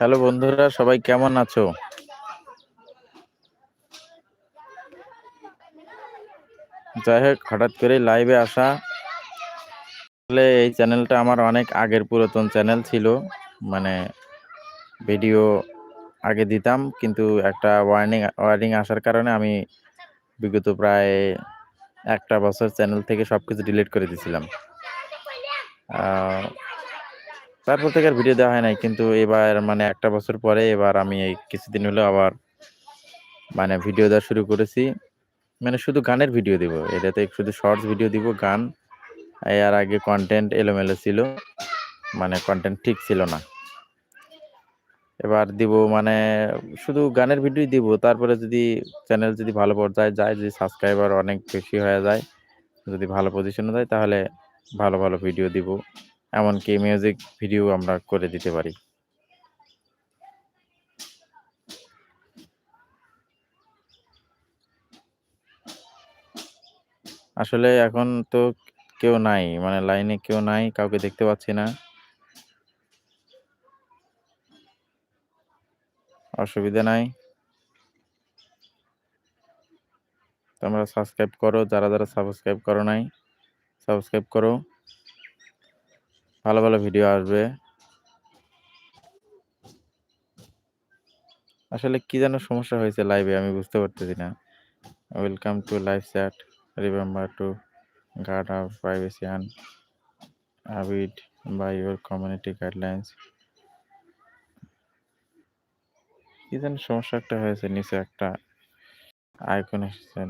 Hello বন্ধুরা, সবাই কেমন আছো? যাই হোক, হঠাৎ করে লাইভে আসা। আসলে এই চ্যানেলটা আমার অনেক আগের পুরাতন চ্যানেল ছিল। মানে ভিডিও আগে দিতাম, কিন্তু একটা ওয়ার্নিং ওয়ার্নিং আসার কারণে আমি বিগত প্রায় একটা বছর চ্যানেল থেকে সব কিছু ডিলিট করে দিছিলাম। তারপর থেকে আর ভিডিও দেওয়া হয় নাই। কিন্তু এবার মানে একটা বছর পরে এবার আমি এই কিছুদিন হলো আবার মানে ভিডিও দেওয়া শুরু করেছি। মানে শুধু গানের ভিডিও দিব। এটাতে শুধু শর্টস ভিডিও দিব গান। এর আগে কনটেন্ট এলোমেলো ছিল। মানে কনটেন্ট ঠিক ছিল না। এবার দিব মানে শুধু গানের ভিডিওই দিব। তারপরে যদি চ্যানেল যদি ভালো পর্যায়ে যায়, যদি সাবস্ক্রাইবার অনেক বেশি হয়ে যায়, যদি ভালো পজিশনে যায় তাহলে ভালো, ভালো ভিডিও দিব। এমনকি মিউজিক ভিডিও আমরা করে দিতে পারি। আসলে এখন তো কেউ নাই। মানে লাইনে কেউ নাই। কাউকে দেখতে পাচ্ছি না। অসুবিধা নাই। তোমরা সাবস্ক্রাইব করো। যারা, যারা সাবস্ক্রাইব করো নাই, সাবস্ক্রাইব করো। ভালো, ভালো ভিডিও আসবে। আসলে কি যেন সমস্যা হয়েছে লাইভে আমি বুঝতে পারতেছি না। Welcome to live chat. Remember to guard our privacy and abide by your community guidelines. কি যেন সমস্যা একটা হয়েছে নিচে একটা আইকন এসেছে